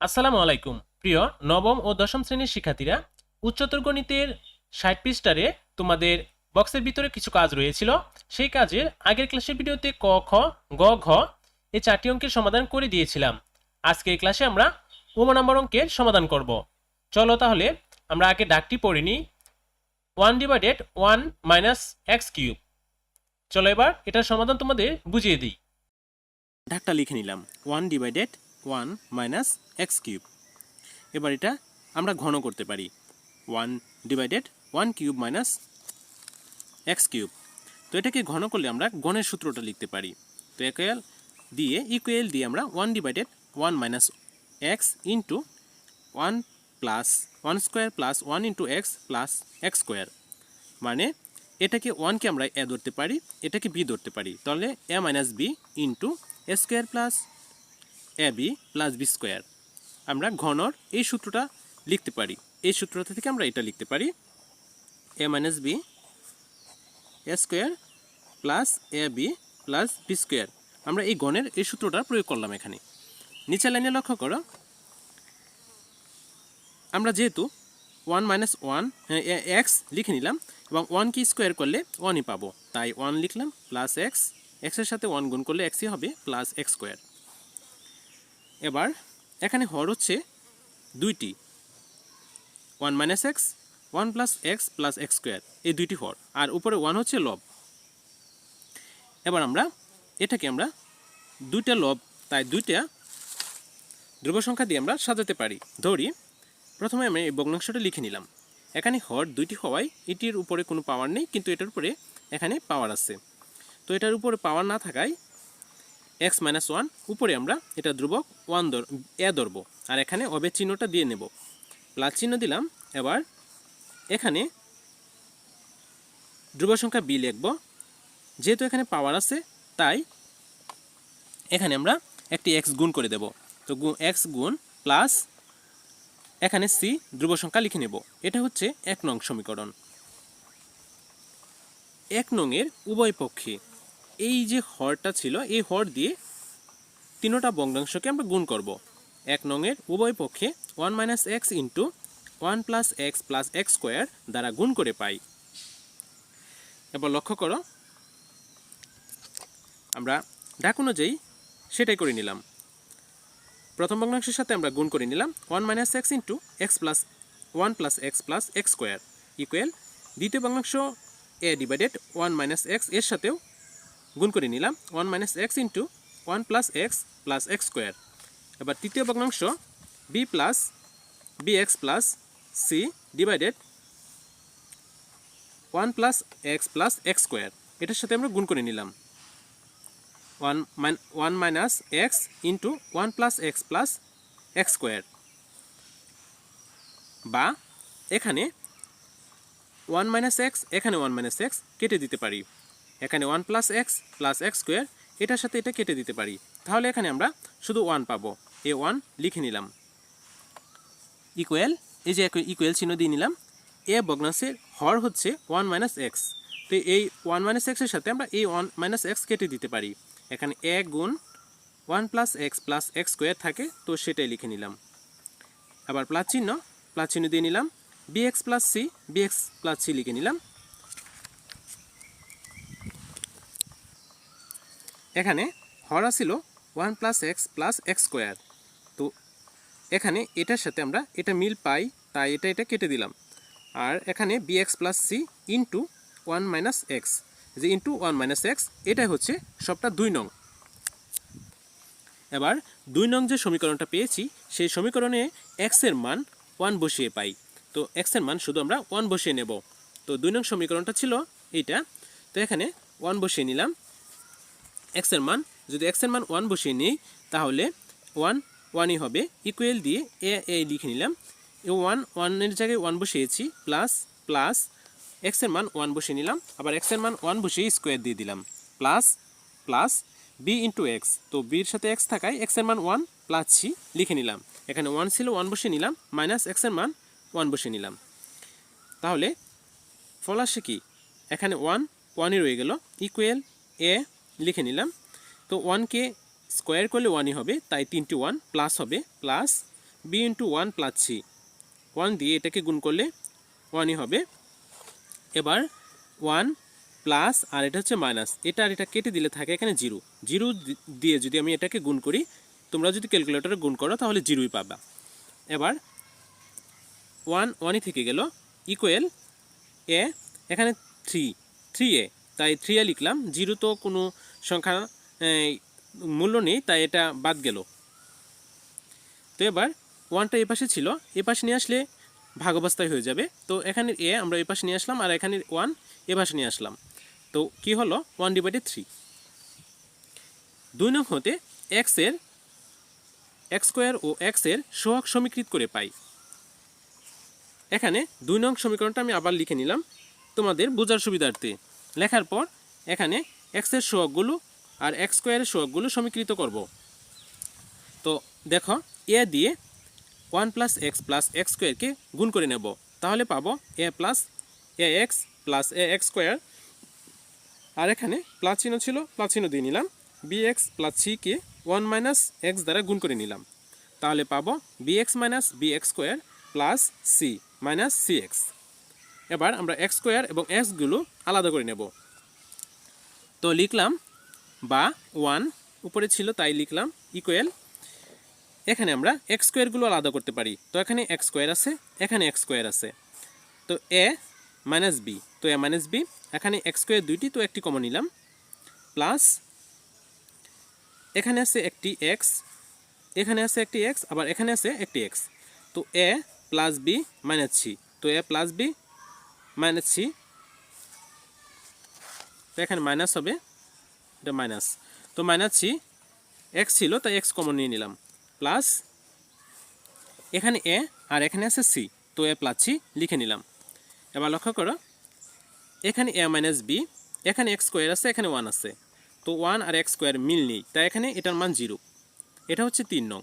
আসসালামু আলাইকুম। প্রিয় নবম ও দশম শ্রেণির শিক্ষার্থীরা, উচ্চতর গণিতের ষাট পৃষ্ঠারে তোমাদের বক্সের ভিতরে কিছু কাজ রয়েছিল। সেই কাজের আগের ক্লাসের ভিডিওতে ক, খ, গ, ঘ এই চারটি অঙ্কের সমাধান করে দিয়েছিলাম। আজকের ক্লাসে আমরা উম নম্বর অঙ্কের সমাধান করব। চলো তাহলে আমরা আগে ডাকটি পড়ে নিই। One divided one minus x cube. চলো এবার এটার সমাধান তোমাদের বুঝিয়ে দিই। ডাকটা লিখে নিলাম। One divided one minus x cube এবার এটা আমরা ঘন করতে পারি। One divided one cube minus x cube তো এটাকে ঘন করলে আমরা গণের সূত্রটা লিখতে পারি। তো ইকুয়াল দিয়ে ইকুয়াল দিয়ে আমরা one divided one minus x into one plus one square plus one into x plus x square মানে এটাকে ওয়ানকে আমরা এ ধরতে পারি, এটাকে বি ধরতে পারি। তাহলে a minus b into a square plus a b plus b square আমরা ঘনর এই সূত্রটা লিখতে পারি। এই সূত্রটা থেকে আমরা এটা লিখতে পারি। A minus b a square plus a b plus b square আমরা এই গণের এই সূত্রটা প্রয়োগ করলাম এখানে। নিচের লাইনে লক্ষ্য করো। আমরা যেহেতু ওয়ান মাইনাস ওয়ান এক্স লিখে নিলাম এবং ওয়ানকে স্কোয়ার করলে ওয়ানই পাবো। তাই ওয়ান লিখলাম প্লাস এক্স এক্সের সাথে ওয়ান গুণ করলে এক্সই হবে প্লাস এক্স স্কোয়ার এবার এখানে হর হচ্ছে দুইটি। One minus x one plus x plus x square এই দুইটি হর। আর উপরে ওয়ান হচ্ছে লব। এবার আমরা এটাকে আমরা দুইটা লব, তাই দুইটা ধ্রুব সংখ্যা দিয়ে আমরা সাজাতে পারি। ধরি, প্রথমে আমি এই ভগ্নাংশটা লিখে নিলাম। এখানে হর দুইটি হওয়ায় এটির উপরে কোনো পাওয়ার নেই, কিন্তু এটার উপরে এখানে পাওয়ার আছে। তো এটার উপরে পাওয়ার না থাকায় এক্স মাইনাস ওয়ান, উপরে আমরা এটা ধ্রুবক ওয়ান ধর, এ ধরব। আর এখানে অবের চিহ্নটা দিয়ে নেব। প্লাস চিহ্ন দিলাম, এবার এখানে ধ্রুব সংখ্যা বি লিখব। যেহেতু এখানে পাওয়ার আছে, তাই এখানে আমরা একটি এক্স গুণ করে দেব। তো এক্স গুণ প্লাস এখানে সি ধ্রুব সংখ্যা লিখে নেব। এটা হচ্ছে এক নং সমীকরণ। এক নংয়ের উভয় পক্ষে এই যে হরটা ছিল, এই হর দিয়ে তিনোটা বঙ্গাংশকে আমরা গুণ করব। এক নংয়ের উভয় পক্ষে one minus x into one plus x plus x square দ্বারা গুণ করে পাই। এবার লক্ষ্য করো, আমরা ডাক অনুযায়ী সেটাই করে নিলাম। প্রথম ভগ্নাংশের সাথে আমরা গুণ করে নিলাম one minus x into x plus one plus x plus x square equal দ্বিতীয় ভগ্নাংশ এ ডিভাইডেড ওয়ান মাইনাস এক্সের সাথেও গুণ করে নিলাম one minus x into one plus x plus x square এবার তৃতীয় ভগ্নাংশ b plus b x plus c divided one plus x plus x square এটার সাথে আমরা গুণ করে নিলাম। One mine one minus x into one plus x plus x square বা এখানে ওয়ান মাইনাস এক্স এখানে ওয়ান মাইনাস এক্স কেটে দিতে পারি। এখানে one plus x plus x square এটার সাথে এটা কেটে দিতে পারি। তাহলে এখানে আমরা শুধু ওয়ান পাবো। এ ওয়ান লিখে নিলাম। ইকুয়াল এই যে ইকুয়াল চিহ্ন দিয়ে নিলাম। এ ভগ্নাংশের হর হচ্ছে ওয়ান মাইনাস এক্স তো এই ওয়ান মাইনাস এক্সের সাথে আমরা এই ওয়ান মাইনাস এক্স কেটে দিতে পারি। এখানে এ গুণ one plus x plus x square থাকে, তো সেটাই লিখে নিলাম। আবার প্লাস চিহ্ন প্লাস চিহ্ন দিয়ে নিলাম। B x plus c b x plus c লিখে নিলাম। এখানে হর ছিল one plus x plus x square. তো এখানে এটার সাথে আমরা এটা মিল পাই, তাই এটা এটা কেটে দিলাম। আর এখানে b x plus c into one minus x. যে ইন্টু ওয়ান মাইনাস এক্স, এটাই হচ্ছে সবটা দুই নং। এবার দুই নং যে সমীকরণটা পেয়েছি, সেই সমীকরণে এক্সের মান ওয়ান বসিয়ে পাই। তো এক্সের মান শুধু আমরা ওয়ান বসিয়ে নেব। তো দুই নং সমীকরণটা ছিল এইটা। তো এখানে ওয়ান বসিয়ে নিলাম। এক্সের মান, যদি এক্সের মান ওয়ান বসিয়ে নিই, তাহলে ওয়ান ওয়ানই হবে। ইকুয়েল দিয়ে এ এ লিখে নিলাম। এ ওয়ান ওয়ানের জায়গায় ওয়ান বসিয়েছি প্লাস প্লাস এক্সের মান ওয়ান বসিয়ে নিলাম। আবার এক্সের মান ওয়ান বসিয়ে স্কোয়ার দিয়ে দিলাম। Plus plus b into x তো বির সাথে এক্স থাকায় এক্সের মান ওয়ান প্লাস সি লিখে নিলাম। এখানে ওয়ান ছিল ওয়ান বসিয়ে নিলাম মাইনাস এক্সের মান ওয়ান বসিয়ে নিলাম। তাহলে ফল আসে কি? এখানে ওয়ান ওয়ানই রয়ে গেল। ইকুয়েল এ লিখে নিলাম। তো ওয়ানকে স্কোয়ার করলে ওয়ানই হবে, তাই তিনটি ওয়ান প্লাস হবে plus b into one plus c one দিয়ে এটাকে গুণ করলে ওয়ানই হবে। এবার ওয়ান প্লাস আর এটা হচ্ছে মাইনাস এটা আর এটা কেটে দিলে থাকে এখানে জিরো জিরো দিয়ে যদি আমি এটাকে গুণ করি, তোমরা যদি ক্যালকুলেটরে গুণ করো, তাহলে জিরোই পাবা। এবার ওয়ান ওয়ানই থেকে গেল ইকুয়েল এ এখানে থ্রি থ্রি এ তাই থ্রি এ লিখলাম। জিরো তো কোনো সংখ্যা মূল্য নেই, তাই এটা বাদ গেল। তো এবার ওয়ানটা এ পাশে ছিল, এ পাশে নিয়ে আসলে ভাগ অবস্থায় হয়ে যাবে। তো এখানে এ আমরা এ পাশে নিয়ে আসলাম, আর এখানে ওয়ান এ পাশে নিয়ে আসলাম। তো কি হলো? One divided three. দুই নং হতে এক্সের এক্স স্কোয়ার ও এক্সের সহগ সমীকৃত করে পাই। এখানে দুই নং সমীকরণটা আমি আবার লিখে নিলাম তোমাদের বোঝার সুবিধার্থে। লেখার পর এখানে এক্সের সহগগুলো আর এক্স স্কোয়ারের সহগগুলো সমীকৃত করব। তো দেখো এ দিয়ে one plus x plus x স্কোয়ারকে গুণ করে নেব। তাহলে পাবো a plus a x plus a x square আর এখানে প্লাস চিহ্ন ছিল প্লাস দিয়ে নিলাম। বি এক্স প্লাস সিকে ওয়ান মাইনাস এক্স দ্বারা গুণ করে নিলাম। তাহলে পাবো b x minus b x square plus c minus c x এবার আমরা এক্স স্কোয়ার এবং এক্সগুলো আলাদা করে নেব। তো লিখলাম বা ওয়ান, উপরে ছিল তাই লিখলাম ইকুয়াল এখানে আমরা এক্স স্কোয়ারগুলো আলাদা করতে পারি। তো এখানে এক্স স্কোয়ার আছে, এখানে এক্স স্কোয়ার আছে। তো এ মাইনাস বি তো এ মাইনাস বি এখানে এক্স স্কোয়ার দুইটি, তো একটি কমন নিলাম। প্লাস এখানে আছে একটি এক্স এখানে আছে একটি এক্স আবার এখানে আছে একটি এক্স তো a plus b minus c তো a plus b minus c তো এখানে মাইনাস হবে, এটা মাইনাস তো মাইনাস সি এক্স ছিল, তাই এক্স কমন নিয়ে নিলাম। প্লাস এখানে এ আর এখানে আছে সি তো এ প্লাস সি লিখে নিলাম। এবার লক্ষ্য করো, এখানে এ মাইনাস বি এখানে এক্স স্কোয়ার আছে, এখানে ওয়ান আছে। তো ওয়ান আর এক্স স্কোয়ার মিল নেই, তাই এখানে এটার মান জিরো এটা হচ্ছে তিন নং।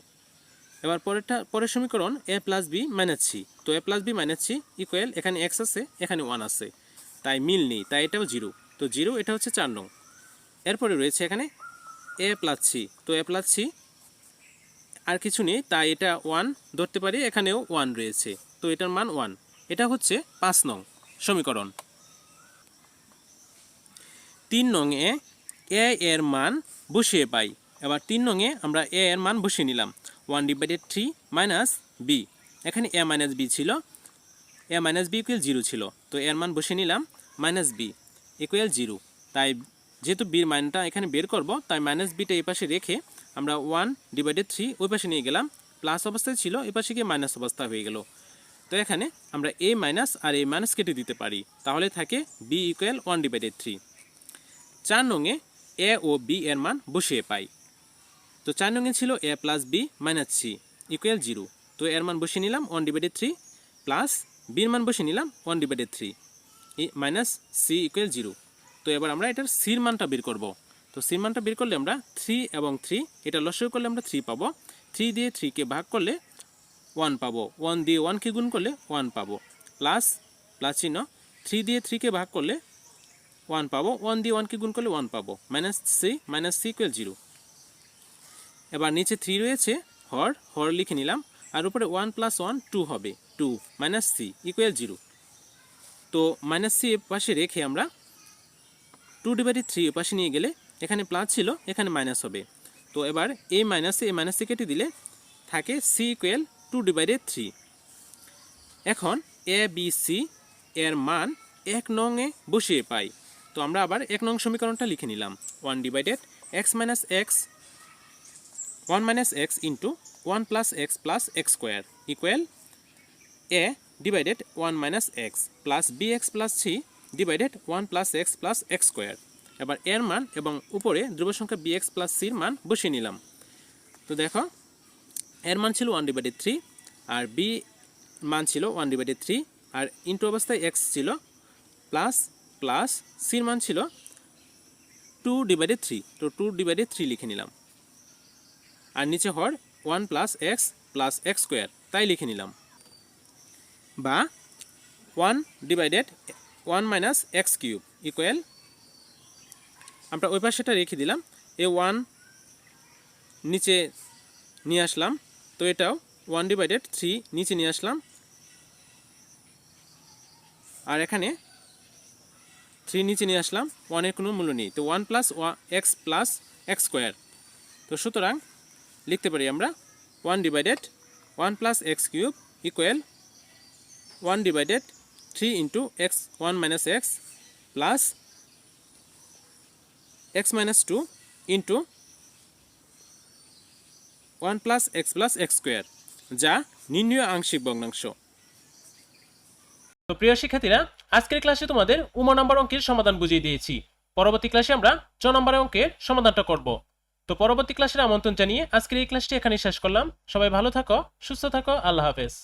এবার পরেরটা, পরের সমীকরণ a plus b minus c তো a plus b minus c equal এখানে এক্স আছে, এখানে ওয়ান আছে। তাই মিল নেই, তাই এটাও জিরো তো জিরো, এটা হচ্ছে চার নং। এরপরে রয়েছে এখানে এ প্লাস সি। তো এ প্লাস সি আর কিছু নেই, তাই এটা ওয়ান ধরতে পারি, এখানেও ওয়ান রয়েছে। তো এটার মান ওয়ান। এটা হচ্ছে পাঁচ নং সমীকরণ। তিন নংয়ে এ এর মান বসিয়ে পাই। এবার তিন নংয়ে আমরা এ এর মান বসিয়ে নিলাম। One divided three minus b. এখানে এ মাইনাস বি ছিল, a minus b equal zero ছিল। তো এর মান বসিয়ে নিলাম মাইনাস বি। ইকুয়াল জিরো তাই যেহেতু বির মানটা এখানে বের করব, তাই মাইনাস বিটা এই পাশে রেখে আমরা ওয়ান ডিভাইডেড থ্রি ওই পাশে নিয়ে গেলাম। প্লাস অবস্থায় ছিল, এ পাশে গিয়ে মাইনাস অবস্থা হয়ে গেল। তো এখানে আমরা এ মাইনাস আর এ মাইনাস কেটে দিতে পারি। তাহলে থাকে b equal one divided three চার নঙে এ ও বি এর মান বসিয়ে পাই। তো চার নঙে ছিল a plus b minus c equal zero তো এর মান বসিয়ে নিলাম ওয়ান ডিভাইডেড থ্রি প্লাস বির মান বসিয়ে নিলাম one divided three minus c equal zero তো এবার আমরা এটার সির মানটা বের করব। তো সির মানটা বের করলে আমরা থ্রি এবং থ্রি এটা লসও করলে আমরা থ্রি পাবো। থ্রি দিয়ে থ্রিকে ভাগ করলে ওয়ান পাবো। ওয়ান দিয়ে ওয়ানকে গুণ করলে ওয়ান পাবো। প্লাস প্লাস চিহ্ন থ্রি দিয়ে থ্রিকে ভাগ করলে ওয়ান পাবো। ওয়ান দিয়ে ওয়ানকে গুণ করলে ওয়ান পাবো। Minus c minus c equal zero এবার নিচে থ্রি রয়েছে, হর হর লিখে নিলাম। আর উপরে ওয়ান প্লাস ওয়ান টু হবে। Two minus c equal zero তো মাইনাস সি পাশে রেখে আমরা টু ডিভাইডেড থ্রি পাশে নিয়ে গেলে এখানে প্লাস ছিল, এখানে মাইনাস হবে। তো এবার এই মাইনাসে এই মাইনাসে কেটে দিলে থাকে c equal two divided three এখন এ বি সি এর মান এক নংয়ে বসিয়ে পাই। তো আমরা আবার এক নং সমীকরণটা লিখে নিলাম। One divided x minus x one minus x into one plus x plus x square equal a divided one minus x plus b x plus c divided one plus x plus x square এবার এর মান এবং উপরে ধ্রুব সংখ্যা B x plus সির মান বসিয়ে নিলাম। তো দেখো, এর মান ছিল ওয়ান ডিভাইডেড থ্রি আর বি মান ছিল ওয়ান ডিভাইডেড থ্রি আর ইন্টু অবস্থায় এক্স ছিল প্লাস প্লাস সির মান ছিল টু ডিভাইডেড থ্রি তো টু ডিভাইডেড থ্রি লিখে নিলাম। আর নিচে হর one plus x plus x square তাই লিখে নিলাম। বা one divided one minus x cube equal, আমরা ওই পাশেটা রেখে দিলাম, এ ওয়ান নিচে নিয়ে আসলাম, তো এটাও ওয়ান ডিভাইডেড থ্রি নিচে নিয়ে আসলাম, আর এখানে থ্রি নিচে নিয়ে আসলাম, ওয়ানের কোনো মূল্য নেই, তো one plus x plus x square. তো সুতরাং লিখতে পারি আমরা, one divided one plus x cube equal one divided three into x one minus x plus x minus two into one plus x plus x square যা নির্ণয় আংশিক ভগ্নাংশ। তো প্রিয় শিক্ষার্থীরা, আজকের ক্লাসে তোমাদের উমা নম্বর অঙ্কের সমাধান বুঝিয়ে দিয়েছি। পরবর্তী ক্লাসে আমরা চ নম্বর অঙ্কের সমাধানটা করব। তো পরবর্তী ক্লাসের আমন্ত্রণ জানিয়ে আজকের এই ক্লাসটি এখানে শেষ করলাম। সবাই ভালো থাকো, সুস্থ থাকো, আল্লাহ হাফেজ।